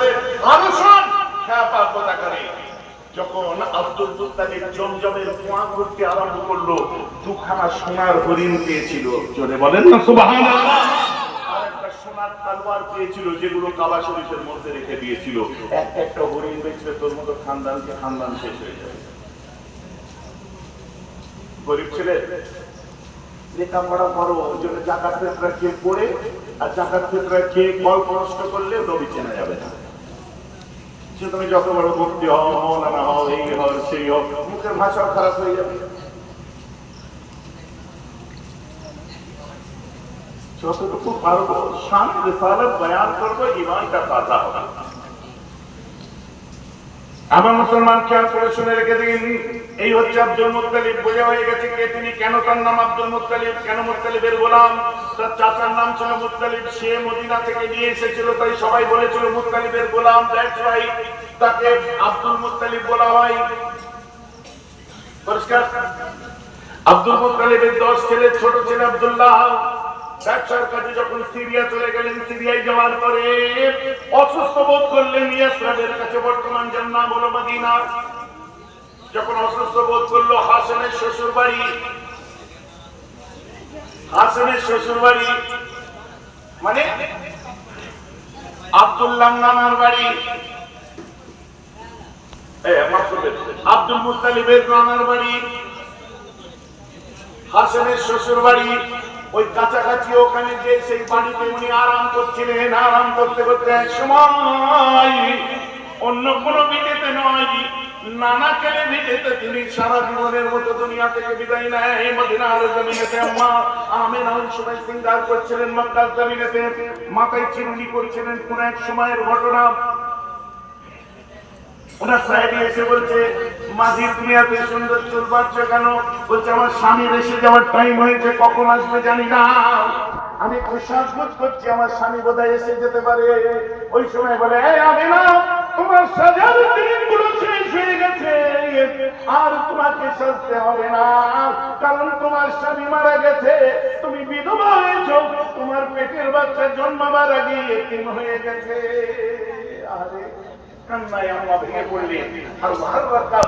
করে কথা করে যখন আব্দুল জমজমের করতে আরম্ভ করল, দুখানা সোনার হরিণ পেয়েছিল। জোরে বলেন না ওই জন্য জাকাত ফেতরা খেয়ে পড়ে, আর জাকাত ফেতরা খেয়ে গল্প করলে নবী চেনা যাবে না। সে তুমি যত বড় ভক্তি হও মৌলানা হও, এই হও, সেই হও, মুখের ভাষাও খারাপ হয়ে যাবে। যতটুকু পারব শান্ত রিসালাত বয়ান করব, ইমানটা তাজা হবে। আমার মুসলমান খেয়াল করে শুনে রেখে দিন, এই হচ্ছে আব্দুল মুত্তালিব। বোঝা হয়ে গেছে কে তিনি, কেন তার নাম আব্দুল মুত্তালিব, কেন মুত্তালিবের গোলাম? তার চাচার নাম ছিল মুত্তালিব, সে মদিনা থেকে নিয়ে এসেছিল, তাই সবাই বলেছিল মুত্তালিবের গোলাম দ্যাটস তাকে আব্দুল মুত্তালিব বলা হয়। পরিষ্কার? আব্দুল মুত্তালিবের দশ ছেলে, ছোট ছেলে আব্দুল্লাহ। ব্যবসার কাজে যখন সিরিয়া চলে গেলেন, সিরিয়ায় যাওয়ার পরে অসুস্থ বোধ করলেন ইয়াসরাবের কাছে বর্তমান যার নাম হলো মদিনা। যখন অসুস্থ বোধ করল, হাসানের শ্বশুর বাড়ি হাসানের শ্বশুর বাড়ি মানে আব্দুল্লাহ নানার বাড়ি। আব্দুল মুত্তালিবের নানার বাড়ি। হাসানের শ্বশুর বাড়ি ওই কাছাকাছি ওখানে যে সেই বাড়িতে উনি আরাম করছিলেন, আরাম করতে করতে এক সময় অন্য কোনো বিটেতে নয়, নানা কেলে বিটেতে তিনি সারা জীবনের মতো দুনিয়া থেকে বিদায় নেয়। মদিনার জমিনেতে আম্মা আমের ওই সময় সিঙ্গার করছিলেন, মক্কার জমিনেতে। মাথায় চিরুনি করছিলেন, কোন এক সময়ের ঘটনা। ওনার সাহেব এসে বলছে সুন্দর চুল কেন? বলছে, আমার স্বামীর এসে যাওয়ার টাইম হয়েছে, কখন আসবে জানি না। আমি করছি আমার স্বামী বোধহয় এসে যেতে পারে। ওই সময় বলে আমি না তোমার সাজার দিনগুলো শেষ হয়ে গেছে। আর তোমাকে সাজতে হবে না, কারণ তোমার স্বামী মারা গেছে। তুমি বিধবা হয়েছো, তোমার পেটের বাচ্চা জন্মাবার আগে এতিম হয়ে গেছে। আরে কান্নায় আম্মা ভেঙে পড়লেন আর ভার রাখা